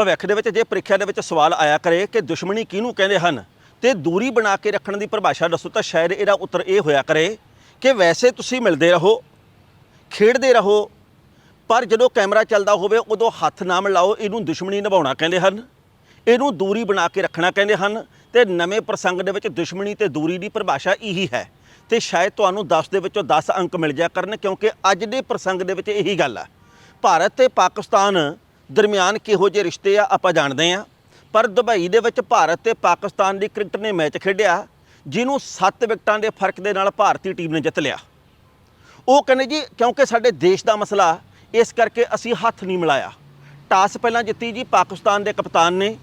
ਭਵਿੱਖ ਦੇ ਵਿੱਚ ਜੇ ਪ੍ਰੀਖਿਆ ਦੇ ਵਿੱਚ ਸਵਾਲ ਆਇਆ ਕਰੇ ਕਿ ਦੁਸ਼ਮਣੀ ਕਿਹਨੂੰ ਕਹਿੰਦੇ ਹਨ ਤੇ ਦੂਰੀ ਬਣਾ ਕੇ ਰੱਖਣ ਦੀ ਪਰਿਭਾਸ਼ਾ ਦੱਸੋ ਤਾਂ ਸ਼ਾਇਦ ਇਹਦਾ ਉੱਤਰ ਇਹ ਹੋਇਆ ਕਰੇ ਕਿ ਵੈਸੇ ਤੁਸੀਂ ਮਿਲਦੇ ਰਹੋ, ਖੇਡਦੇ ਰਹੋ, ਪਰ ਜਦੋਂ ਕੈਮਰਾ ਚੱਲਦਾ ਹੋਵੇ ਉਦੋਂ ਹੱਥ ਨਾ ਮਿਲਾਓ, ਇਹਨੂੰ ਦੁਸ਼ਮਣੀ ਨਿਭਾਉਣਾ ਕਹਿੰਦੇ ਹਨ, ਇਹਨੂੰ ਦੂਰੀ ਬਣਾ ਕੇ ਰੱਖਣਾ ਕਹਿੰਦੇ ਹਨ ਤੇ ਨਵੇਂ ਪ੍ਰਸੰਗ ਦੇ ਵਿੱਚ ਦੁਸ਼ਮਣੀ ਤੇ ਦੂਰੀ ਦੀ ਪਰਿਭਾਸ਼ਾ ਇਹੀ ਹੈ ਤੇ ਸ਼ਾਇਦ ਤੁਹਾਨੂੰ 10 ਦੇ ਵਿੱਚੋਂ 10 ਅੰਕ ਮਿਲ ਜਾ ਕਰਨ ਕਿਉਂਕਿ ਅੱਜ ਦੇ ਪ੍ਰਸੰਗ ਦੇ ਵਿੱਚ ਇਹੀ ਗੱਲ ਆ। ਭਾਰਤ ਤੇ ਪਾਕਿਸਤਾਨ ਦਰਮਿਆਨ ਕਿਹੋ ਜਿਹੇ ਰਿਸ਼ਤੇ ਆ ਆਪਾਂ ਜਾਣਦੇ ਆ ਪਰ ਦੁਬਈ ਦੇ ਵਿੱਚ ਭਾਰਤ ਤੇ ਪਾਕਿਸਤਾਨ ਦੀ ਕ੍ਰਿਕਟ ਨੇ ਮੈਚ ਖੇਡਿਆ, ਜਿਹਨੂੰ 7 ਵਿਕਟਾਂ ਦੇ ਫ਼ਰਕ ਦੇ ਨਾਲ ਭਾਰਤੀ ਟੀਮ ਨੇ ਜਿੱਤ ਲਿਆ। ਉਹ ਕਹਿੰਦੇ ਜੀ, ਕਿਉਂਕਿ ਸਾਡੇ ਦੇਸ਼ ਦਾ ਮਸਲਾ, ਇਸ ਕਰਕੇ ਅਸੀਂ ਹੱਥ ਨਹੀਂ ਮਿਲਾਇਆ। ਟਾਸ ਪਹਿਲਾਂ ਜਿੱਤੀ ਜੀ ਪਾਕਿਸਤਾਨ ਦੇ ਕਪਤਾਨ ਨੇ।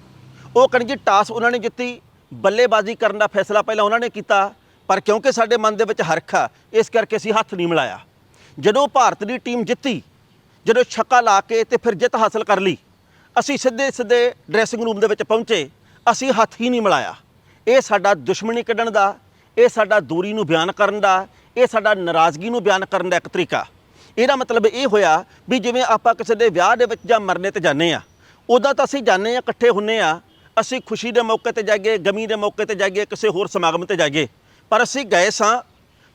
ਉਹ ਕਹਿੰਦੇ ਜੀ, ਟਾਸ ਉਹਨਾਂ ਨੇ ਜਿੱਤੀ, ਬੱਲੇਬਾਜ਼ੀ ਕਰਨ ਦਾ ਫੈਸਲਾ ਪਹਿਲਾਂ ਉਹਨਾਂ ਨੇ ਕੀਤਾ, ਪਰ ਕਿਉਂਕਿ ਸਾਡੇ ਮਨ ਦੇ ਵਿੱਚ ਹਰਖ ਆ, ਇਸ ਕਰਕੇ ਅਸੀਂ ਹੱਥ ਨਹੀਂ ਮਿਲਾਇਆ। ਜਦੋਂ ਭਾਰਤ ਦੀ ਟੀਮ ਜਿੱਤੀ ਜਦੋਂ ਛੱਕਾ ਲਾ ਕੇ ਤੇ ਫਿਰ ਜਿੱਤ ਹਾਸਲ ਕਰ ਲਈ, ਅਸੀਂ ਸਿੱਧੇ ਸਿੱਧੇ ਡਰੈਸਿੰਗ ਰੂਮ ਦੇ ਵਿੱਚ ਪਹੁੰਚੇ, ਅਸੀਂ ਹੱਥ ਹੀ ਨਹੀਂ ਮਿਲਾਇਆ। ਇਹ ਸਾਡਾ ਦੁਸ਼ਮਣੀ ਕੱਢਣ ਦਾ, ਇਹ ਸਾਡਾ ਦੂਰੀ ਨੂੰ ਬਿਆਨ ਕਰਨ ਦਾ, ਇਹ ਸਾਡਾ ਨਾਰਾਜ਼ਗੀ ਨੂੰ ਬਿਆਨ ਕਰਨ ਦਾ ਇੱਕ ਤਰੀਕਾ। ਇਹਦਾ ਮਤਲਬ ਇਹ ਹੋਇਆ ਵੀ ਜਿਵੇਂ ਆਪਾਂ ਕਿਸੇ ਦੇ ਵਿਆਹ ਦੇ ਵਿੱਚ ਜਾਂ ਮਰਨੇ ਤੇ ਜਾਂਦੇ ਆ ਉਦਾਂ ਤਾਂ ਅਸੀਂ ਜਾਂਦੇ ਆ ਇਕੱਠੇ ਹੁੰਨੇ ਆ ਅਸੀਂ ਖੁਸ਼ੀ ਦੇ ਮੌਕੇ ਤੇ ਜਾਈਏ, ਗਮੀ ਦੇ ਮੌਕੇ ਤੇ ਜਾਈਏ, ਕਿਸੇ ਹੋਰ ਸਮਾਗਮ ਤੇ ਜਾਈਏ। ਪਰ ਅਸੀਂ ਗਏ ਸਾਂ,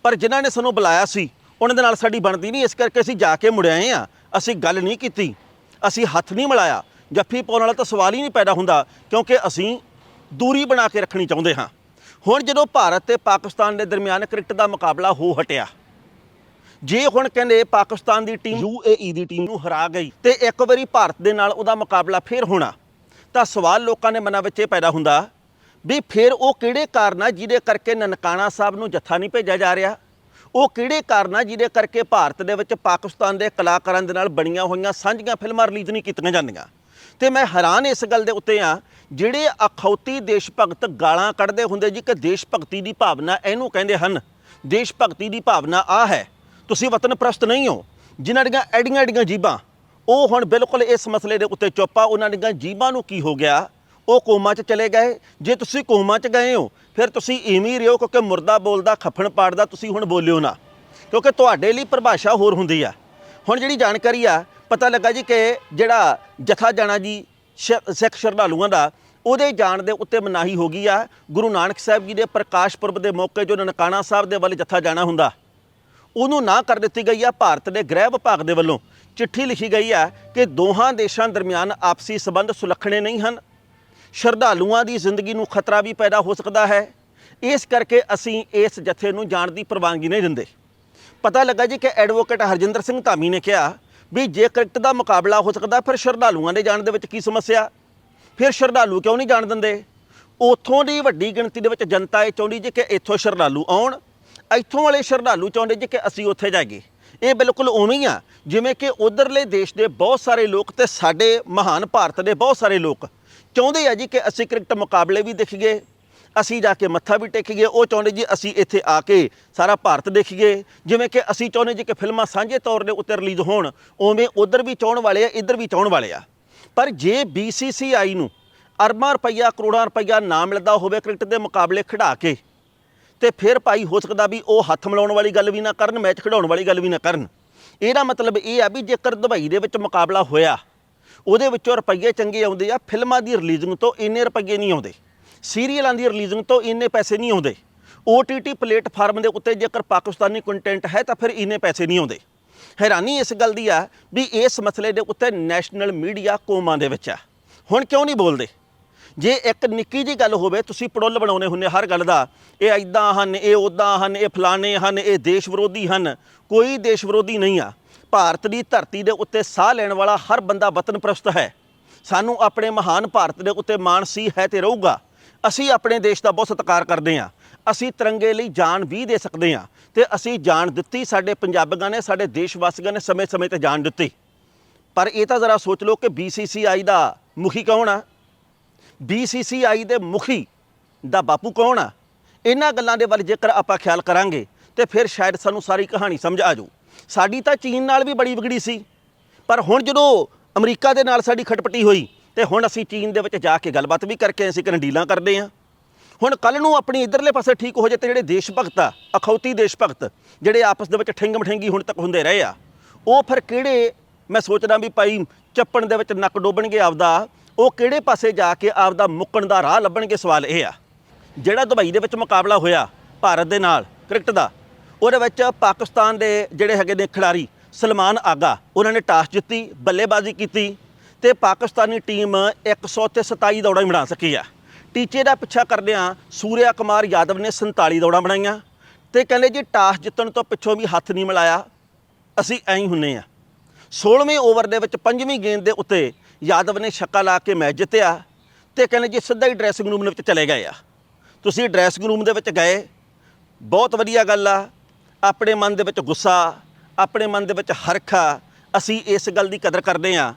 ਪਰ ਜਿਨ੍ਹਾਂ ਨੇ ਸਾਨੂੰ ਬੁਲਾਇਆ ਸੀ, ਉਹਨਾਂ ਦੇ ਨਾਲ ਸਾਡੀ ਬਣਦੀ ਨਹੀਂ, ਇਸ ਕਰਕੇ ਅਸੀਂ ਜਾ ਕੇ ਮੁੜ ਆਏ ਆ ਅਸੀਂ ਗੱਲ ਨਹੀਂ ਕੀਤੀ, ਅਸੀਂ ਹੱਥ ਨਹੀਂ ਮਿਲਾਇਆ ਜੱਫੀ ਪਾਉਣ ਵਾਲਾ ਤਾਂ ਸਵਾਲ ਹੀ ਨਹੀਂ ਪੈਦਾ ਹੁੰਦਾ ਕਿਉਂਕਿ ਅਸੀਂ ਦੂਰੀ ਬਣਾ ਕੇ ਰੱਖਣੀ ਚਾਹੁੰਦੇ ਹਾਂ। ਹੁਣ ਜਦੋਂ ਭਾਰਤ ਤੇ ਪਾਕਿਸਤਾਨ ਦੇ ਦਰਮਿਆਨ ਕ੍ਰਿਕਟ ਦਾ ਮੁਕਾਬਲਾ ਹੋ ਹਟਿਆ, ਜੇ ਹੁਣ ਕਹਿੰਦੇ ਪਾਕਿਸਤਾਨ ਦੀ ਟੀਮ ਯੂਏਈ ਦੀ ਟੀਮ ਨੂੰ ਹਰਾ ਗਈ ਤੇ ਇੱਕ ਵਾਰੀ ਭਾਰਤ ਦੇ ਨਾਲ ਉਹਦਾ ਮੁਕਾਬਲਾ ਫੇਰ ਹੋਣਾ, ਤਾਂ ਸਵਾਲ ਲੋਕਾਂ ਦੇ ਮਨਾਂ ਵਿੱਚ ਇਹ ਪੈਦਾ ਹੁੰਦਾ ਵੀ ਫਿਰ ਉਹ ਕਿਹੜੇ ਕਾਰਨ ਆ ਜਿਹਦੇ ਕਰਕੇ ਨਨਕਾਣਾ ਸਾਹਿਬ ਨੂੰ ਜੱਥਾ ਨਹੀਂ ਭੇਜਿਆ ਜਾ ਰਿਹਾ? ਉਹ ਕਿਹੜੇ ਕਾਰਨ ਆ ਜਿਹਦੇ ਕਰਕੇ ਭਾਰਤ ਦੇ ਵਿੱਚ ਪਾਕਿਸਤਾਨ ਦੇ ਕਲਾਕਾਰਾਂ ਦੇ ਨਾਲ ਬਣੀਆਂ ਹੋਈਆਂ ਸਾਂਝੀਆਂ ਫਿਲਮਾਂ ਰਿਲੀਜ਼ ਨਹੀਂ ਕੀਤੀਆਂ ਜਾਂਦੀਆਂ? ਤੇ ਮੈਂ ਹੈਰਾਨ ਇਸ ਗੱਲ ਦੇ ਉੱਤੇ ਆ ਜਿਹੜੇ ਅਖੌਤੀ ਦੇਸ਼ ਭਗਤ ਗਾਲਾਂ ਕੱਢਦੇ ਹੁੰਦੇ ਜੀ ਕਿ ਦੇਸ਼ ਭਗਤੀ ਦੀ ਭਾਵਨਾ ਇਹਨੂੰ ਕਹਿੰਦੇ ਹਨ, ਦੇਸ਼ ਭਗਤੀ ਦੀ ਭਾਵਨਾ ਆ ਹੈ, ਤੁਸੀਂ ਵਤਨ ਪ੍ਰਸਤ ਨਹੀਂ ਹੋ, ਜਿਨ੍ਹਾਂ ਦੀਆਂ ਐਡੀਆਂ ਐਡੀਆਂ ਜੀਬਾਂ, ਉਹ ਹੁਣ ਬਿਲਕੁਲ ਇਸ ਮਸਲੇ ਦੇ ਉੱਤੇ ਚੁੱਪ ਆ, ਉਹਨਾਂ ਦੀਆਂ ਜੀਬਾਂ ਨੂੰ ਕੀ ਹੋ ਗਿਆ? ਉਹ ਕੋਮਾ 'ਚ ਚਲੇ ਗਏ। ਜੇ ਤੁਸੀਂ ਕੋਮਾ 'ਚ ਗਏ ਹੋ, ਫਿਰ ਤੁਸੀਂ ਇਵੇਂ ਹੀ ਰਹੋ ਕਿਉਂਕਿ ਮੁਰਦਾ ਬੋਲਦਾ, ਖੱਫਣ ਪਾੜਦਾ, ਤੁਸੀਂ ਹੁਣ ਬੋਲਿਓ ਨਾ। ਕਿਉਂਕਿ ਤੁਹਾਡੇ ਲਈ ਪਰਿਭਾਸ਼ਾ ਹੋਰ ਹੁੰਦੀ ਆ। ਹੁਣ ਜਿਹੜੀ ਜਾਣਕਾਰੀ ਆ, ਪਤਾ ਲੱਗਾ ਜੀ ਕਿ ਜਿਹੜਾ ਜਥਾ ਜਾਣਾ ਜੀ ਸਿੱਖ ਸ਼ਰਧਾਲੂਆਂ ਦਾ, ਉਹਦੇ ਜਾਣ ਦੇ ਉੱਤੇ ਮਨਾਹੀ ਹੋ ਗਈ ਆ। ਗੁਰੂ ਨਾਨਕ ਸਾਹਿਬ ਜੀ ਦੇ ਪ੍ਰਕਾਸ਼ ਪੁਰਬ ਦੇ ਮੌਕੇ ਜੋ ਨਨਕਾਣਾ ਸਾਹਿਬ ਦੇ ਵੱਲ ਜਥਾ ਜਾਣਾ ਹੁੰਦਾ, ਉਹਨੂੰ ਨਾ ਕਰ ਦਿੱਤੀ ਗਈ ਆ ਭਾਰਤ ਦੇ ਗ੍ਰਹਿ ਵਿਭਾਗ ਦੇ ਵੱਲੋਂ। ਚਿੱਠੀ ਲਿਖੀ ਗਈ ਆ ਕਿ ਦੋਹਾਂ ਦੇਸ਼ਾਂ ਦਰਮਿਆਨ ਆਪਸੀ ਸਬੰਧ ਸੁਲੱਖਣੇ ਨਹੀਂ ਹਨ। ਸ਼ਰਧਾਲੂਆਂ ਦੀ ਜ਼ਿੰਦਗੀ ਨੂੰ ਖਤਰਾ ਵੀ ਪੈਦਾ ਹੋ ਸਕਦਾ ਹੈ। ਇਸ ਕਰਕੇ ਅਸੀਂ ਇਸ ਜਥੇ ਨੂੰ ਜਾਣ ਦੀ ਪ੍ਰਵਾਨਗੀ ਨਹੀਂ ਦਿੰਦੇ। ਪਤਾ ਲੱਗਾ ਜੀ ਕਿ ਐਡਵੋਕੇਟ ਹਰਜਿੰਦਰ ਸਿੰਘ ਧਾਮੀ ਨੇ ਕਿਹਾ ਵੀ ਜੇ ਕ੍ਰਿਕਟ ਦਾ ਮੁਕਾਬਲਾ ਹੋ ਸਕਦਾ, ਫਿਰ ਸ਼ਰਧਾਲੂਆਂ ਦੇ ਜਾਣ ਦੇ ਵਿੱਚ ਕੀ ਸਮੱਸਿਆ? ਫਿਰ ਸ਼ਰਧਾਲੂ ਕਿਉਂ ਨਹੀਂ ਜਾਣ ਦਿੰਦੇ? ਉਥੋਂ ਦੀ ਵੱਡੀ ਗਿਣਤੀ ਦੇ ਵਿੱਚ ਜਨਤਾ ਇਹ ਚਾਹੁੰਦੀ ਜੀ ਕਿ ਇੱਥੋਂ ਸ਼ਰਧਾਲੂ ਆਉਣ, ਇੱਥੋਂ ਵਾਲੇ ਸ਼ਰਧਾਲੂ ਚਾਹੁੰਦੇ ਜੀ ਕਿ ਅਸੀਂ ਉੱਥੇ ਜਾਈਏ। ਇਹ ਬਿਲਕੁਲ ਉਵੇਂ ਹੀ ਆ, ਜਿਵੇਂ ਕਿ ਉਧਰਲੇ ਦੇਸ਼ ਦੇ ਬਹੁਤ ਸਾਰੇ ਲੋਕ ਤੇ ਸਾਡੇ ਮਹਾਨ ਭਾਰਤ ਦੇ ਬਹੁਤ ਸਾਰੇ ਲੋਕ ਚਾਹੁੰਦੇ ਆ ਜੀ ਕਿ ਅਸੀਂ ਕ੍ਰਿਕਟ ਮੁਕਾਬਲੇ ਵੀ ਦੇਖੀਏ, ਅਸੀਂ ਜਾ ਕੇ ਮੱਥਾ ਵੀ ਟੇਕੀਏ, ਉਹ ਚਾਹੁੰਦੇ ਜੀ ਅਸੀਂ ਇੱਥੇ ਆ ਕੇ ਸਾਰਾ ਭਾਰਤ ਦੇਖੀਏ। ਜਿਵੇਂ ਕਿ ਅਸੀਂ ਚਾਹੁੰਦੇ ਜੀ ਕਿ ਫਿਲਮਾਂ ਸਾਂਝੇ ਤੌਰ ਦੇ ਉੱਤੇ ਰਿਲੀਜ਼ ਹੋਣ, ਉਵੇਂ ਉਧਰ ਵੀ ਚਾਹਣ ਵਾਲੇ ਆ, ਇੱਧਰ ਵੀ ਚਾਹਣ ਵਾਲੇ ਆ। ਪਰ ਜੇ BCCI ਨੂੰ ਅਰਬਾਂ ਰੁਪਈਆ, ਕਰੋੜਾਂ ਰੁਪਈਆ ਨਾ ਮਿਲਦਾ ਹੋਵੇ ਕ੍ਰਿਕਟ ਦੇ ਮੁਕਾਬਲੇ ਖਿਡਾ ਕੇ, ਤੇ ਫਿਰ ਭਾਈ ਹੋ ਸਕਦਾ ਵੀ ਉਹ ਹੱਥ ਮਿਲਾਉਣ ਵਾਲੀ ਗੱਲ ਵੀ ਨਾ ਕਰਨ, ਮੈਚ ਖਿਡਾਉਣ ਵਾਲੀ ਗੱਲ ਵੀ ਨਾ ਕਰਨ। ਇਹਦਾ ਮਤਲਬ ਇਹ ਆ ਵੀ ਜੇਕਰ ਦੁਬਈ ਦੇ ਵਿੱਚ ਮੁਕਾਬਲਾ ਹੋਇਆ ਉਹਦੇ ਵਿੱਚੋਂ ਰੁਪਈਏ ਚੰਗੇ ਆਉਂਦੇ ਆ, ਫਿਲਮਾਂ ਦੀ ਰਿਲੀਜ਼ਿੰਗ ਤੋਂ ਇੰਨੇ ਰੁਪਈਏ ਨਹੀਂ ਆਉਂਦੇ। ਸੀਰੀਅਲਾਂ ਦੀ ਰਿਲੀਜ਼ਿੰਗ ਤੋਂ ਇੰਨੇ ਪੈਸੇ ਨਹੀਂ ਆਉਂਦੇ। OTT ਪਲੇਟਫਾਰਮ ਦੇ ਉੱਤੇ ਜੇਕਰ ਪਾਕਿਸਤਾਨੀ ਕੰਟੈਂਟ ਹੈ ਤਾਂ ਫਿਰ ਇੰਨੇ ਪੈਸੇ ਨਹੀਂ ਆਉਂਦੇ। ਹੈਰਾਨੀ ਇਸ ਗੱਲ ਦੀ ਆ ਵੀ ਇਸ ਮਸਲੇ ਦੇ ਉੱਤੇ ਨੈਸ਼ਨਲ ਮੀਡੀਆ ਕੋਮਾਂ ਦੇ ਵਿੱਚ ਆ। ਹੁਣ ਕਿਉਂ ਨਹੀਂ ਬੋਲਦੇ? ਜੇ ਇੱਕ ਨਿੱਕੀ ਜੀ ਗੱਲ ਹੋਵੇ, ਤੁਸੀਂ ਪੜੁੱਲ ਬਣਾਉਨੇ ਹੁੰਨੇ ਹਰ ਗੱਲ ਦਾ, ਇਹ ਐਦਾਂ ਹਨ, ਇਹ ਉਦਾਂ ਹਨ, ਇਹ ਫਲਾਣੇ ਹਨ, ਇਹ ਦੇਸ਼ ਵਿਰੋਧੀ ਹਨ, ਕੋਈ ਦੇਸ਼ ਵਿਰੋਧੀ ਨਹੀਂ ਆ। ਭਾਰਤ ਦੀ ਧਰਤੀ ਦੇ ਉੱਤੇ ਸਾਹ ਲੈਣ ਵਾਲਾ ਹਰ ਬੰਦਾ ਵਤਨ ਪ੍ਰਸਤ ਹੈ। ਸਾਨੂੰ ਆਪਣੇ ਮਹਾਨ ਭਾਰਤ ਦੇ ਉੱਤੇ ਮਾਣ ਸੀ, ਹੈ ਤੇ ਰਹੂਗਾ। ਅਸੀਂ ਆਪਣੇ ਦੇਸ਼ ਦਾ ਬਹੁਤ ਸਤਿਕਾਰ ਕਰਦੇ ਹਾਂ। ਅਸੀਂ ਤਿਰੰਗੇ ਲਈ ਜਾਨ ਵੀ ਦੇ ਸਕਦੇ ਹਾਂ ਤੇ ਅਸੀਂ ਜਾਨ ਦਿੱਤੀ, ਸਾਡੇ ਪੰਜਾਬੀਆਂ ਨੇ, ਸਾਡੇ ਦੇਸ਼ ਵਾਸੀਆਂ ਨੇ ਸਮੇਂ-ਸਮੇਂ ਤੇ ਜਾਨ ਦਿੱਤੀ। ਪਰ ਇਹ ਤਾਂ ਜ਼ਰਾ ਸੋਚ ਲਓ ਕਿ BCCI ਦਾ ਮੁਖੀ ਕੌਣ ਆ? BCCI ਦੇ ਮੁਖੀ ਦਾ ਬਾਪੂ ਕੌਣ ਆ? ਇਹਨਾਂ ਗੱਲਾਂ ਦੇ ਵੱਲ ਜੇਕਰ ਆਪਾਂ ਖਿਆਲ ਕਰਾਂਗੇ, ਤੇ ਫਿਰ ਸ਼ਾਇਦ ਸਾਨੂੰ ਸਾਰੀ ਕਹਾਣੀ ਸਮਝ ਆ ਜਾਊ। ਸਾਡੀ ਤਾਂ ਚੀਨ ਨਾਲ ਵੀ ਬੜੀ ਵਿਗੜੀ ਸੀ। ਪਰ ਹੁਣ ਜਦੋਂ ਅਮਰੀਕਾ ਦੇ ਨਾਲ ਸਾਡੀ ਖਟਪਟੀ ਹੋਈ, ਤੇ ਹੁਣ ਅਸੀਂ ਚੀਨ ਦੇ ਵਿੱਚ ਜਾ ਕੇ ਗੱਲਬਾਤ ਵੀ ਕਰਕੇ ਅਸੀਂ ਕਰਨ ਡੀਲਾਂ ਕਰਦੇ ਹਾਂ ਹੁਣ ਕੱਲ ਨੂੰ ਆਪਣੀ ਇਧਰਲੇ ਪਾਸੇ ਠੀਕ ਹੋ ਜਾਏ ਤੇ ਜਿਹੜੇ ਦੇਸ਼ ਭਗਤ ਆ, ਅਖੌਤੀ ਦੇਸ਼ ਭਗਤ ਜਿਹੜੇ ਆਪਸ ਦੇ ਵਿੱਚ ਠਿੰਗ ਮਠਿੰਗੀ ਹੁਣ ਤੱਕ ਹੁੰਦੇ ਰਹੇ ਆ, ਉਹ ਫਿਰ ਕਿਹੜੇ, ਮੈਂ ਸੋਚਦਾ ਵੀ ਭਾਈ ਚੱਪਣ ਦੇ ਵਿੱਚ ਨੱਕ ਡੋਬਣਗੇ ਆਪਦਾ, ਉਹ ਕਿਹੜੇ ਪਾਸੇ ਜਾ ਕੇ ਆਪਦਾ ਮੁੱਕਣ ਦਾ ਰਾਹ ਲੱਭਣਗੇ ਸਵਾਲ ਇਹ ਆ। ਜਿਹੜਾ ਦੁਬਈ ਦੇ ਵਿੱਚ ਮੁਕਾਬਲਾ ਹੋਇਆ, ਭਾਰਤ ਦੇ ਨਾਲ, ਕ੍ਰਿਕਟ ਦਾ ਉਹਦੇ ਵਿੱਚ ਪਾਕਿਸਤਾਨ ਦੇ ਜਿਹੜੇ ਹੈਗੇ ਨੇ ਖਿਡਾਰੀ, ਸਲਮਾਨ ਆਗਾ, ਉਹਨਾਂ ਨੇ ਟਾਸ ਜਿੱਤੀ, ਬੱਲੇਬਾਜ਼ੀ ਕੀਤੀ ਤੇ ਪਾਕਿਸਤਾਨੀ ਟੀਮ 100 ਤੇ 27 ਦੌੜਾਂ ਹੀ ਬਣਾ ਸਕੀ ਆ। ਟੀਚੇ ਦਾ ਪਿੱਛਾ ਕਰਦਿਆਂ ਸੂਰਿਆ ਕੁਮਾਰ ਯਾਦਵ ਨੇ 47 ਦੌੜਾਂ ਬਣਾਈਆਂ ਤੇ ਕਹਿੰਦੇ ਜੀ ਟਾਸ ਜਿੱਤਣ ਤੋਂ ਪਿੱਛੋਂ ਵੀ ਹੱਥ ਨਹੀਂ ਮਿਲਾਇਆ, ਅਸੀਂ ਐਂ ਹੀ ਹੁੰਨੇ ਆ। 16ਵੇਂ ਓਵਰ ਦੇ ਵਿੱਚ ਪੰਜਵੀਂ ਗੇਂਦ ਦੇ ਉੱਤੇ ਯਾਦਵ ਨੇ ਛੱਕਾ ਲਾ ਕੇ ਮੈਚ ਜਿੱਤਿਆ ਤੇ ਕਹਿੰਦੇ ਜੀ ਸਿੱਧਾ ਹੀ ਡਰੈਸਿੰਗ ਰੂਮ ਦੇ ਵਿੱਚ ਚਲੇ ਗਏ ਆ। ਤੁਸੀਂ ਡਰੈਸਿੰਗ ਰੂਮ ਦੇ ਵਿੱਚ ਗਏ, ਬਹੁਤ ਵਧੀਆ ਗੱਲ ਆ ਆਪਣੇ ਮਨ ਦੇ ਵਿੱਚ ਗੁੱਸਾ, ਆਪਣੇ ਮਨ ਦੇ ਵਿੱਚ ਹਰਖਾ ਅਸੀਂ ਇਸ ਗੱਲ ਦੀ ਕਦਰ ਕਰਦੇ ਆ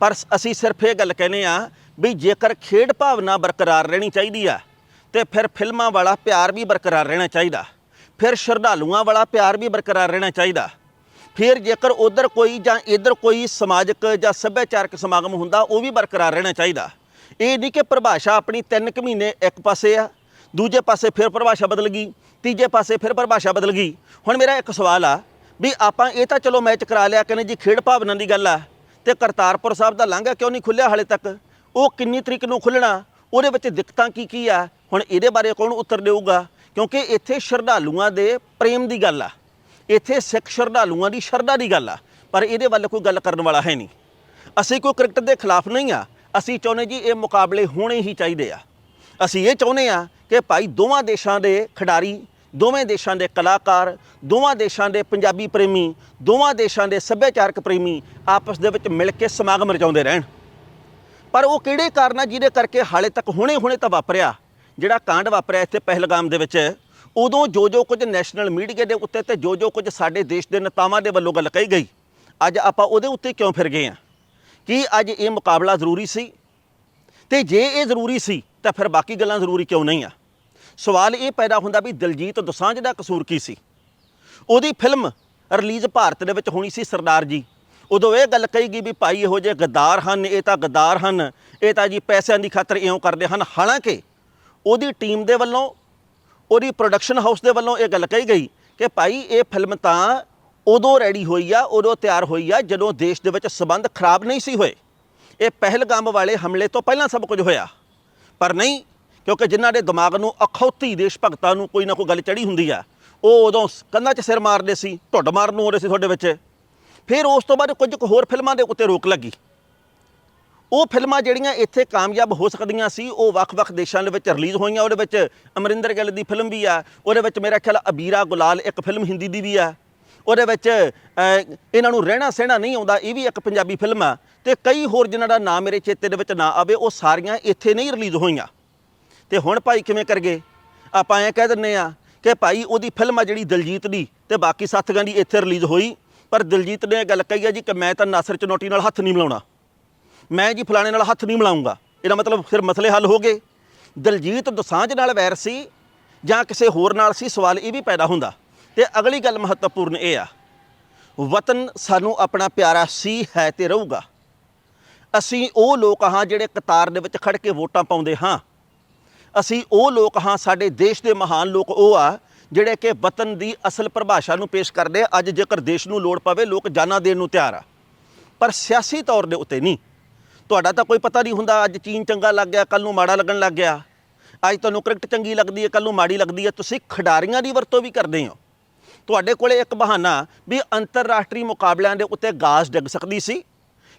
ਪਰ ਅਸੀਂ ਸਿਰਫ ਇਹ ਗੱਲ ਕਹਿੰਦੇ ਆ ਵੀ ਜੇਕਰ ਖੇਡ ਭਾਵਨਾ ਬਰਕਰਾਰ ਰਹਿਣੀ ਚਾਹੀਦੀ ਆ, ਤੇ ਫਿਰ ਫਿਲਮਾਂ ਵਾਲਾ ਪਿਆਰ ਵੀ ਬਰਕਰਾਰ ਰਹਿਣਾ ਚਾਹੀਦਾ। ਫਿਰ ਸ਼ਰਧਾਲੂਆਂ ਵਾਲਾ ਪਿਆਰ ਵੀ ਬਰਕਰਾਰ ਰਹਿਣਾ ਚਾਹੀਦਾ। ਫਿਰ ਜੇਕਰ ਉਧਰ ਕੋਈ ਜਾਂ ਇਧਰ ਕੋਈ ਸਮਾਜਿਕ ਜਾਂ ਸੱਭਿਆਚਾਰਕ ਸਮਾਗਮ ਹੁੰਦਾ, ਉਹ ਵੀ ਬਰਕਰਾਰ ਰਹਿਣਾ ਚਾਹੀਦਾ। ਇਹ ਨਹੀਂ ਕਿ ਪਰਿਭਾਸ਼ਾ ਆਪਣੀ 3 ਕੁ ਮਹੀਨੇ ਇੱਕ ਪਾਸੇ ਆ, ਦੂਜੇ ਪਾਸੇ ਫਿਰ ਪਰਿਭਾਸ਼ਾ ਬਦਲ ਗਈ। ਤੀਜੇ ਪਾਸੇ ਫਿਰ ਪਰਿਭਾਸ਼ਾ ਬਦਲ ਗਈ। ਹੁਣ ਮੇਰਾ ਇੱਕ ਸਵਾਲ ਆ ਵੀ ਆਪਾਂ ਇਹ ਤਾਂ ਚਲੋ ਮੈਚ ਕਰਾ ਲਿਆ, ਕਹਿੰਦੇ ਜੀ ਖੇਡ ਭਾਵਨਾ ਦੀ ਗੱਲ ਆ ਤੇ ਕਰਤਾਰਪੁਰ ਸਾਹਿਬ ਦਾ ਲਾਂਘਾ ਕਿਉਂ ਨਹੀਂ ਖੁੱਲਿਆ ਹਾਲੇ ਤੱਕ? ਉਹ ਕਿੰਨੀ ਤਰੀਕ ਨੂੰ ਖੁੱਲਣਾ ਉਹਦੇ ਵਿੱਚ ਦਿੱਕਤਾਂ ਕੀ ਕੀ ਆ? ਹੁਣ ਇਹਦੇ ਬਾਰੇ ਕੌਣ ਉੱਤਰ ਦੇਊਗਾ? ਕਿਉਂਕਿ ਇੱਥੇ ਸ਼ਰਧਾਲੂਆਂ ਦੇ ਪ੍ਰੇਮ ਦੀ ਗੱਲ ਆ। ਇੱਥੇ ਸਿੱਖ ਸ਼ਰਧਾਲੂਆਂ ਦੀ ਸ਼ਰਧਾ ਦੀ ਗੱਲ ਆ। ਪਰ ਇਹਦੇ ਵੱਲ ਕੋਈ ਗੱਲ ਕਰਨ ਵਾਲਾ ਹੈ ਨਹੀਂ। ਅਸੀਂ ਕੋਈ ਕ੍ਰਿਕਟ ਦੇ ਖਿਲਾਫ ਨਹੀਂ ਆ। ਅਸੀਂ ਚਾਹੁੰਦੇ ਜੀ ਇਹ ਮੁਕਾਬਲੇ ਹੋਣੇ ਹੀ ਚਾਹੀਦੇ ਆ। ਅਸੀਂ ਇਹ ਚਾਹੁੰਦੇ ਆ ਕਿ ਭਾਈ ਦੋਵਾਂ ਦੇਸ਼ਾਂ ਦੇ ਖਿਡਾਰੀ ਦੋਵੇਂ ਦੇਸ਼ਾਂ ਦੇ ਕਲਾਕਾਰ, ਦੋਵਾਂ ਦੇਸ਼ਾਂ ਦੇ ਪੰਜਾਬੀ ਪ੍ਰੇਮੀ, ਦੋਵਾਂ ਦੇਸ਼ਾਂ ਦੇ ਸੱਭਿਆਚਾਰਕ ਪ੍ਰੇਮੀ ਆਪਸ ਦੇ ਵਿੱਚ ਮਿਲ ਕੇ ਸਮਾਗਮ ਰਚਾਉਂਦੇ ਰਹਿਣ। ਪਰ ਉਹ ਕਿਹੜੇ ਕਾਰਨ ਆ ਜਿਹਦੇ ਕਰਕੇ ਹਾਲੇ ਤੱਕ ਹੁਣੇ ਹੁਣੇ ਤਾਂ ਵਾਪਰਿਆ? ਜਿਹੜਾ ਕਾਂਡ ਵਾਪਰਿਆ ਇੱਥੇ ਪਹਿਲਗਾਮ ਦੇ ਵਿੱਚ, ਉਦੋਂ ਜੋ ਜੋ ਕੁਝ ਨੈਸ਼ਨਲ ਮੀਡੀਆ ਦੇ ਉੱਤੇ ਤੇ ਜੋ ਜੋ ਕੁਝ ਸਾਡੇ ਦੇਸ਼ ਦੇ ਨੇਤਾਵਾਂ ਦੇ ਵੱਲੋਂ ਗੱਲ ਕਹੀ ਗਈ, ਅੱਜ ਆਪਾਂ ਉਹਦੇ ਉੱਤੇ ਕਿਉਂ ਫਿਰ ਗਏ ਆ? ਕੀ ਅੱਜ ਇਹ ਮੁਕਾਬਲਾ ਜ਼ਰੂਰੀ ਸੀ? ਤੇ ਜੇ ਇਹ ਜ਼ਰੂਰੀ ਸੀ, ਤਾਂ ਫਿਰ ਬਾਕੀ ਗੱਲਾਂ ਜ਼ਰੂਰੀ ਕਿਉਂ ਨਹੀਂ ਆ? ਸਵਾਲ ਇਹ ਪੈਦਾ ਹੁੰਦਾ ਵੀ ਦਿਲਜੀਤ ਦੋਸਾਂਝ ਦਾ ਕਸੂਰ ਕੀ ਸੀ? ਉਹਦੀ ਫਿਲਮ ਰਿਲੀਜ਼ ਭਾਰਤ ਦੇ ਵਿੱਚ ਹੋਣੀ ਸੀ ਸਰਦਾਰ ਜੀ। ਉਦੋਂ ਇਹ ਗੱਲ ਕਹੀ ਗਈ ਵੀ ਭਾਈ ਇਹੋ ਜਿਹੇ ਗੱਦਾਰ ਹਨ, ਇਹ ਤਾਂ ਗੱਦਾਰ ਹਨ, ਇਹ ਤਾਂ ਜੀ ਪੈਸਿਆਂ ਦੀ ਖਾਤਰ ਇਉਂ ਕਰਦੇ ਹਨ। ਹਾਲਾਂਕਿ ਉਹਦੀ ਟੀਮ ਦੇ ਵੱਲੋਂ, ਉਹਦੀ ਪ੍ਰੋਡਕਸ਼ਨ ਹਾਊਸ ਦੇ ਵੱਲੋਂ ਇਹ ਗੱਲ ਕਹੀ ਗਈ ਕਿ ਭਾਈ ਇਹ ਫਿਲਮ ਤਾਂ ਉਦੋਂ ਰੈਡੀ ਹੋਈ ਆ, ਉਦੋਂ ਤਿਆਰ ਹੋਈ ਆ, ਜਦੋਂ ਦੇਸ਼ ਦੇ ਵਿੱਚ ਸਬੰਧ ਖਰਾਬ ਨਹੀਂ ਸੀ ਹੋਏ। ਇਹ ਪਹਿਲਗਾਮ ਵਾਲੇ ਹਮਲੇ ਤੋਂ ਪਹਿਲਾਂ ਸਭ ਕੁਝ ਹੋਇਆ। ਪਰ ਨਹੀਂ ਕਿਉਂਕਿ ਜਿਨ੍ਹਾਂ ਦੇ ਦਿਮਾਗ ਨੂੰ ਅਖੌਤੀ ਦੇਸ਼ ਭਗਤਾਂ ਨੂੰ ਕੋਈ ਨਾ ਕੋਈ ਗੱਲ ਚੜੀ ਹੁੰਦੀ ਆ, ਉਹ ਉਦੋਂ ਕੰਨਾਂ 'ਚ ਸਿਰ ਮਾਰਦੇ ਸੀ, ਢੁੱਡ ਮਾਰਨ ਨੂੰ ਹੋ ਸੀ ਤੁਹਾਡੇ ਵਿੱਚ। ਫਿਰ ਉਸ ਤੋਂ ਬਾਅਦ ਕੁਝ ਕੁ ਹੋਰ ਫਿਲਮਾਂ ਦੇ ਉੱਤੇ ਰੋਕ ਲੱਗੀ। ਉਹ ਫਿਲਮਾਂ ਜਿਹੜੀਆਂ ਇੱਥੇ ਕਾਮਯਾਬ ਹੋ ਸਕਦੀਆਂ ਸੀ, ਉਹ ਵੱਖ-ਵੱਖ ਦੇਸ਼ਾਂ ਦੇ ਵਿੱਚ ਰਿਲੀਜ਼ ਹੋਈਆਂ, ਉਹਦੇ ਵਿੱਚ ਅਮਰਿੰਦਰ ਗਿੱਲ ਦੀ ਫਿਲਮ ਵੀ ਆ, ਉਹਦੇ ਵਿੱਚ ਮੇਰਾ ਖਿਆਲ ਅਬੀਰਾ ਗੁਲਾਲ ਇੱਕ ਫਿਲਮ ਹਿੰਦੀ ਦੀ ਵੀ ਆ, ਉਹਦੇ ਵਿੱਚ ਇਹਨਾਂ ਨੂੰ ਰਹਿਣਾ ਸਹਿਣਾ ਨਹੀਂ ਆਉਂਦਾ, ਇਹ ਵੀ ਇੱਕ ਪੰਜਾਬੀ ਫਿਲਮ ਆ, ਤੇ ਕਈ ਹੋਰ ਜਿਨ੍ਹਾਂ ਦਾ ਨਾਮ ਮੇਰੇ ਚੇਤੇ ਦੇ ਵਿੱਚ ਨਾ ਆਵੇ, ਉਹ ਸਾਰੀਆਂ ਇੱਥੇ ਨਹੀਂ ਰਿਲੀਜ਼ ਹੋਈਆਂ। ਤੇ ਹੁਣ ਭਾਈ ਕਿਵੇਂ ਕਰਗੇ? ਆਪਾਂ ਐਂ ਕਹਿ ਦਿੰਨੇ ਆ ਕਿ ਭਾਈ ਉਹਦੀ ਫਿਲਮ ਆ ਜਿਹੜੀ ਦਿਲਜੀਤ ਦੀ ਤੇ ਬਾਕੀ ਸਾਥੀਆਂ ਦੀ ਇੱਥੇ ਰਿਲੀਜ਼ ਹੋਈ, ਪਰ ਦਿਲਜੀਤ ਨੇ ਇਹ ਗੱਲ ਕਹੀ ਆ ਜੀ ਕਿ ਮੈਂ ਤਾਂ ਨਾਸਰ ਚਨੋਟੀ ਨਾਲ ਹੱਥ ਨਹੀਂ ਮਿਲਾਉਣਾ। ਮੈਂ ਜੀ ਫਲਾਣੇ ਨਾਲ ਹੱਥ ਨਹੀਂ ਮਿਲਾਉਂਗਾ। ਇਹਦਾ ਮਤਲਬ ਫਿਰ ਮਸਲੇ ਹੱਲ ਹੋ ਗਏ। ਦਲਜੀਤ ਦੋਸਾਂਝ ਨਾਲ ਵੈਰ ਸੀ ਜਾਂ ਕਿਸੇ ਹੋਰ ਨਾਲ ਸੀ, ਸਵਾਲ ਇਹ ਵੀ ਪੈਦਾ ਹੁੰਦਾ। ਤੇ ਅਗਲੀ ਗੱਲ ਮਹੱਤਵਪੂਰਨ ਇਹ ਆ, ਵਤਨ ਸਾਨੂੰ ਆਪਣਾ ਪਿਆਰਾ ਸੀ ਹੈ ਤੇ ਰਹੂਗਾ। ਅਸੀਂ ਉਹ ਲੋਕ ਹਾਂ ਜਿਹੜੇ ਕਤਾਰ ਦੇ ਵਿੱਚ ਖੜ ਕੇ ਵੋਟਾਂ ਪਾਉਂਦੇ ਹਾਂ। ਅਸੀਂ ਉਹ ਲੋਕ ਹਾਂ, ਸਾਡੇ ਦੇਸ਼ ਦੇ ਮਹਾਨ ਲੋਕ ਉਹ ਆ, ਜਿਹੜੇ ਕਿ ਵਤਨ ਦੀ ਅਸਲ ਪਰਿਭਾਸ਼ਾ ਨੂੰ ਪੇਸ਼ ਕਰਦੇ ਆ। ਅੱਜ ਜੇਕਰ ਦੇਸ਼ ਨੂੰ ਲੋੜ ਪਵੇ, ਲੋਕ ਜਾਨਾਂ ਦੇਣ ਨੂੰ ਤਿਆਰ ਆ। ਪਰ ਸਿਆਸੀ ਤੌਰ ਦੇ ਉੱਤੇ ਨਹੀਂ। ਤੁਹਾਡਾ ਤਾਂ ਕੋਈ ਪਤਾ ਨਹੀਂ ਹੁੰਦਾ, ਅੱਜ ਚੀਨ ਚੰਗਾ ਲੱਗ ਗਿਆ ਕੱਲ ਨੂੰ ਮਾੜਾ ਲੱਗਣ ਲੱਗ ਗਿਆ। ਅੱਜ ਤੁਹਾਨੂੰ ਕ੍ਰਿਕਟ ਚੰਗੀ ਲੱਗਦੀ ਹੈ ਕੱਲ ਨੂੰ ਮਾੜੀ ਲੱਗਦੀ ਹੈ। ਤੁਸੀਂ ਖਿਡਾਰੀਆਂ ਦੀ ਵਰਤੋਂ ਵੀ ਕਰਦੇ ਹੋ। ਤੁਹਾਡੇ ਕੋਲੇ ਇੱਕ ਬਹਾਨਾ ਵੀ ਅੰਤਰਰਾਸ਼ਟਰੀ ਮੁਕਾਬਲਿਆਂ ਦੇ ਉੱਤੇ ਗਾਸ ਡਿੱਗ ਸਕਦੀ ਸੀ।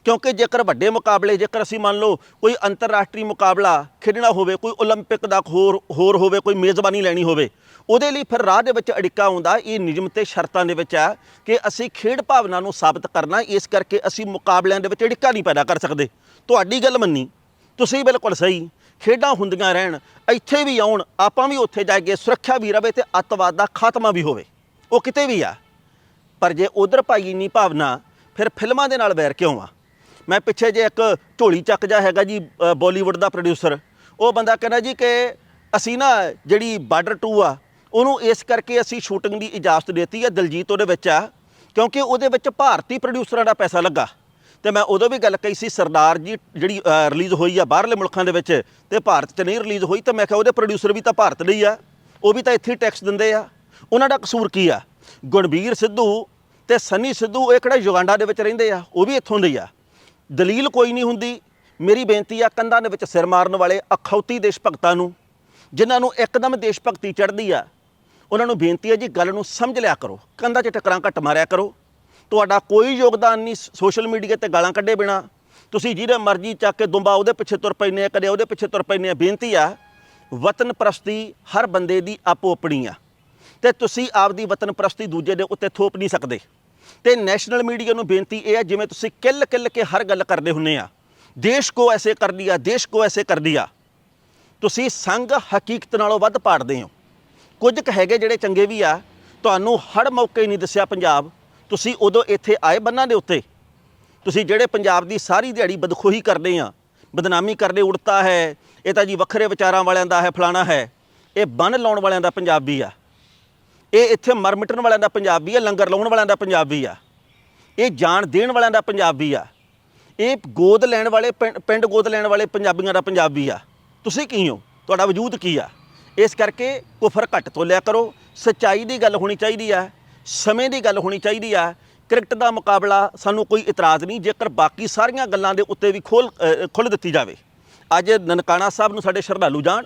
ਕਿਉਂਕਿ ਜੇਕਰ ਵੱਡੇ ਮੁਕਾਬਲੇ ਜੇਕਰ ਅਸੀਂ ਮੰਨ ਲਓ ਕੋਈ ਅੰਤਰਰਾਸ਼ਟਰੀ ਮੁਕਾਬਲਾ ਖੇਡਣਾ ਹੋਵੇ ਕੋਈ 올림픽 ਦਾ ਹੋਰ ਹੋਰ ਹੋਵੇ ਕੋਈ ਮੇਜ਼ਬਾਨੀ ਲੈਣੀ ਹੋਵੇ ਉਹਦੇ ਲਈ ਫਿਰ ਰਾਹ ਦੇ ਵਿੱਚ ਅੜਿੱਕਾ ਆਉਂਦਾ ਇਹ ਨਿਯਮ ਤੇ ਸ਼ਰਤਾਂ ਦੇ ਵਿੱਚ ਹੈ ਕਿ ਅਸੀਂ ਖੇਡ ਭਾਵਨਾ ਨੂੰ ਸਾਬਤ ਕਰਨਾ ਇਸ ਕਰਕੇ ਅਸੀਂ ਮੁਕਾਬਲਿਆਂ ਦੇ ਵਿੱਚ ਅੜਿੱਕਾ ਨਹੀਂ ਪੈਦਾ ਕਰ ਸਕਦੇ ਤੁਹਾਡੀ ਗੱਲ ਮੰਨੀ ਤੁਸੀਂ ਬਿਲਕੁਲ ਸਹੀ ਖੇਡਾਂ ਹੁੰਦੀਆਂ ਰਹਿਣ ਇੱਥੇ ਵੀ ਆਉਣ ਆਪਾਂ ਵੀ ਉੱਥੇ ਜਾ ਕੇ ਸੁਰੱਖਿਆ ਵੀ ਰਵੇ ਤੇ ਅੱਤਵਾਦ ਦਾ ਖਾਤਮਾ ਵੀ ਹੋਵੇ ਉਹ ਕਿਤੇ ਵੀ ਆ ਪਰ ਜੇ ਉਧਰ ਭਾਈ ਇੰਨੀ ਭਾਵਨਾ ਫਿਰ ਫਿਲਮਾਂ ਦੇ ਨਾਲ ਵੈਰ ਕਿਉਂ ਆ ਮੈਂ ਪਿੱਛੇ ਜੇ ਇੱਕ ਝੋਲੀ ਚੱਕ ਜਾ ਹੈਗਾ ਜੀ ਅ, ਬਾਲੀਵੁੱਡ ਦਾ ਪ੍ਰੋਡਿਊਸਰ ਉਹ ਬੰਦਾ ਕਹਿੰਦਾ ਜੀ ਕਿ ਅਸੀਂ ਨਾ ਜਿਹੜੀ ਬਾਰਡਰ 2 ਆ ਉਹਨੂੰ ਇਸ ਕਰਕੇ ਅਸੀਂ ਸ਼ੂਟਿੰਗ ਦੀ ਇਜਾਜ਼ਤ ਦਿੱਤੀ ਆ ਦਲਜੀਤ ਉਹਦੇ ਵਿੱਚ ਆ ਕਿਉਂਕਿ ਉਹਦੇ ਵਿੱਚ ਭਾਰਤੀ ਪ੍ਰੋਡਿਊਸਰਾਂ ਦਾ ਪੈਸਾ ਲੱਗਾ। ਤੇ ਮੈਂ ਉਦੋਂ ਵੀ ਗੱਲ ਕਹੀ ਸੀ ਸਰਦਾਰ ਜੀ ਜਿਹੜੀ ਰਿਲੀਜ਼ ਹੋਈ ਆ ਬਾਹਰਲੇ ਮੁਲਕਾਂ ਦੇ ਵਿੱਚ ਤੇ ਭਾਰਤ 'ਚ ਨਹੀਂ ਰਿਲੀਜ਼ ਹੋਈ ਤਾਂ ਮੈਂ ਕਿਹਾ ਉਹਦੇ ਪ੍ਰੋਡਿਊਸਰ ਵੀ ਤਾਂ ਭਾਰਤ ਦੇ ਹੀ ਆ ਉਹ ਵੀ ਤਾਂ ਇੱਥੇ ਹੀ ਟੈਕਸ ਦਿੰਦੇ ਆ। ਉਹਨਾਂ ਦਾ ਕਸੂਰ ਕੀ ਆ? ਗੁਣਬੀਰ ਸਿੱਧੂ ਤੇ ਸੰਨੀ ਸਿੱਧੂ ਇਹ ਕਿਹੜਾ ਯੁਗਾਂਡਾ ਦੇ ਵਿੱਚ ਰਹਿੰਦੇ ਆ ਉਹ ਵੀ ਇੱਥੋਂ ਦੇ ਆ। ਦਲੀਲ ਕੋਈ ਨਹੀਂ ਹੁੰਦੀ। ਮੇਰੀ ਬੇਨਤੀ ਆ ਕੰਧਾਂ ਦੇ ਵਿੱਚ ਸਿਰ ਮਾਰਨ ਵਾਲੇ ਅਖੌਤੀ ਦੇਸ਼ ਭਗਤਾਂ ਨੂੰ, ਜਿਨ੍ਹਾਂ ਨੂੰ ਇੱਕਦਮ ਦੇਸ਼ ਭਗਤੀ ਚੜ੍ਹਦੀ ਆ, ਉਹਨਾਂ ਨੂੰ ਬੇਨਤੀ ਹੈ ਜੀ ਗੱਲ ਨੂੰ ਸਮਝ ਲਿਆ ਕਰੋ। ਕੰਧਾਂ 'ਚ ਟਕਰਾਂ ਘੱਟ ਮਾਰਿਆ ਕਰੋ। ਤੁਹਾਡਾ ਕੋਈ ਯੋਗਦਾਨ ਨਹੀਂ ਸੋਸ਼ਲ ਮੀਡੀਆ ਤੇ ਗਾਲਾਂ ਕੱਢੇ ਬਿਨਾ। ਤੁਸੀਂ ਜਿਹਦੇ ਮਰਜ਼ੀ ਚੱਕ ਕੇ ਦੁੰਬਾ ਉਹਦੇ ਪਿੱਛੇ ਤੁਰ ਪੈਂਦੇ ਆ, ਕਦੇ ਉਹਦੇ ਪਿੱਛੇ ਤੁਰ ਪੈਂਦੇ ਆ। ਬੇਨਤੀ ਆ, ਵਤਨ ਪ੍ਰਸਤੀ ਹਰ ਬੰਦੇ ਦੀ ਆਪੋ ਆਪਣੀ ਆ। ਤੇ ਤੁਸੀਂ ਆਪਦੀ ਵਤਨ ਪ੍ਰਸਤੀ ਦੂਜੇ ਦੇ ਉੱਤੇ ਥੋਪ ਨਹੀਂ ਸਕਦੇ। ਤੇ ਨੈਸ਼ਨਲ ਮੀਡੀਆ ਨੂੰ ਬੇਨਤੀ ਇਹ ਹੈ, ਜਿਵੇਂ ਤੁਸੀਂ ਕਿੱਲ ਕਿੱਲ ਕੇ ਹਰ ਗੱਲ ਕਰਦੇ ਹੁੰਨੇ ਆ, ਦੇਸ਼ ਕੋ ਐਸੇ ਕਰ ਦਿਆ ਦੇਸ਼ ਕੋ ਐਸੇ ਕਰ ਦਿਆ ਤੁਸੀਂ ਸੰਗ ਹਕੀਕਤ ਨਾਲੋਂ ਵੱਧ ਪਾੜਦੇ ਹੋ। ਕੁਝ ਕੁ ਹੈਗੇ ਜਿਹੜੇ ਚੰਗੇ ਵੀ ਆ, ਤੁਹਾਨੂੰ ਹੜ ਮੌਕੇ ਨਹੀਂ ਦੱਸਿਆ ਪੰਜਾਬ, ਤੁਸੀਂ ਉਦੋਂ ਇੱਥੇ ਆਏ ਬੰਨਾਂ ਦੇ ਉੱਤੇ। ਤੁਸੀਂ ਜਿਹੜੇ ਪੰਜਾਬ ਦੀ ਸਾਰੀ ਦਿਹਾੜੀ ਬਦਖੋਹੀ ਕਰਦੇ ਆ, ਬਦਨਾਮੀ ਕਰਦੇ, ਉੜਤਾ ਹੈ, ਇਹ ਤਾਂ ਜੀ ਵੱਖਰੇ ਵਿਚਾਰਾਂ ਵਾਲਿਆਂ ਦਾ ਹੈ, ਫਲਾਣਾ ਹੈ, ਇਹ ਬੰਨ ਲਾਉਣ ਵਾਲਿਆਂ ਦਾ ਪੰਜਾਬੀ ਆ। ਇਹ ਇੱਥੇ ਮਰ ਮਿਟਣ ਵਾਲਿਆਂ ਦਾ ਪੰਜਾਬੀ ਆ, ਲੰਗਰ ਲਾਉਣ ਵਾਲਿਆਂ ਦਾ ਪੰਜਾਬੀ ਆ। ਇਹ ਜਾਨ ਦੇਣ ਵਾਲਿਆਂ ਦਾ ਪੰਜਾਬੀ ਆ। ਇਹ ਗੋਦ ਲੈਣ ਵਾਲੇ ਪਿੰਡ ਪਿੰਡ ਗੋਦ ਲੈਣ ਵਾਲੇ ਪੰਜਾਬੀਆਂ ਦਾ ਪੰਜਾਬੀ ਆ। ਤੁਸੀਂ ਕੀ ਹੋ? ਤੁਹਾਡਾ ਵਜੂਦ ਕੀ ਆ? ਇਸ ਕਰਕੇ ਕੁਫਰ ਘੱਟ ਤੋਂ ਤੋਲਿਆ ਕਰੋ। ਸੱਚਾਈ ਦੀ ਗੱਲ ਹੋਣੀ ਚਾਹੀਦੀ ਆ। ਸਮੇਂ ਦੀ ਗੱਲ ਹੋਣੀ ਚਾਹੀਦੀ ਆ। ਕ੍ਰਿਕਟ ਦਾ ਮੁਕਾਬਲਾ ਸਾਨੂੰ ਕੋਈ ਇਤਰਾਜ਼ ਨਹੀਂ, ਜੇਕਰ ਬਾਕੀ ਸਾਰੀਆਂ ਗੱਲਾਂ ਦੇ ਉੱਤੇ ਵੀ ਖੋਲ ਖੁੱਲ੍ਹ ਦਿੱਤੀ ਜਾਵੇ। ਅੱਜ ਨਨਕਾਣਾ ਸਾਹਿਬ ਨੂੰ ਸਾਡੇ ਸ਼ਰਧਾਲੂ ਜਾਣ।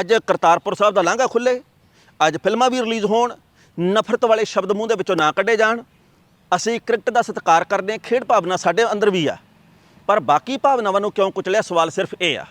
ਅੱਜ ਕਰਤਾਰਪੁਰ ਸਾਹਿਬ ਦਾ ਲਾਂਘਾ ਖੁੱਲੇ। ਅੱਜ ਫਿਲਮਾਂ ਵੀ ਰਿਲੀਜ਼ ਹੋਣ, ਨਫ਼ਰਤ ਵਾਲੇ ਸ਼ਬਦ ਮੂੰਹ ਦੇ ਵਿੱਚੋਂ ਨਾ ਕੱਢੇ ਜਾਣ। ਅਸੀਂ ਕ੍ਰਿਕਟ ਦਾ ਸਤਿਕਾਰ ਕਰਦੇ ਹਾਂ, ਖੇਡ ਭਾਵਨਾ ਸਾਡੇ ਅੰਦਰ ਵੀ ਆ। ਪਰ ਬਾਕੀ ਭਾਵਨਾਵਾਂ ਨੂੰ ਕਿਉਂ ਕੁਚਲਿਆ? ਸਵਾਲ ਸਿਰਫ ਇਹ ਆ।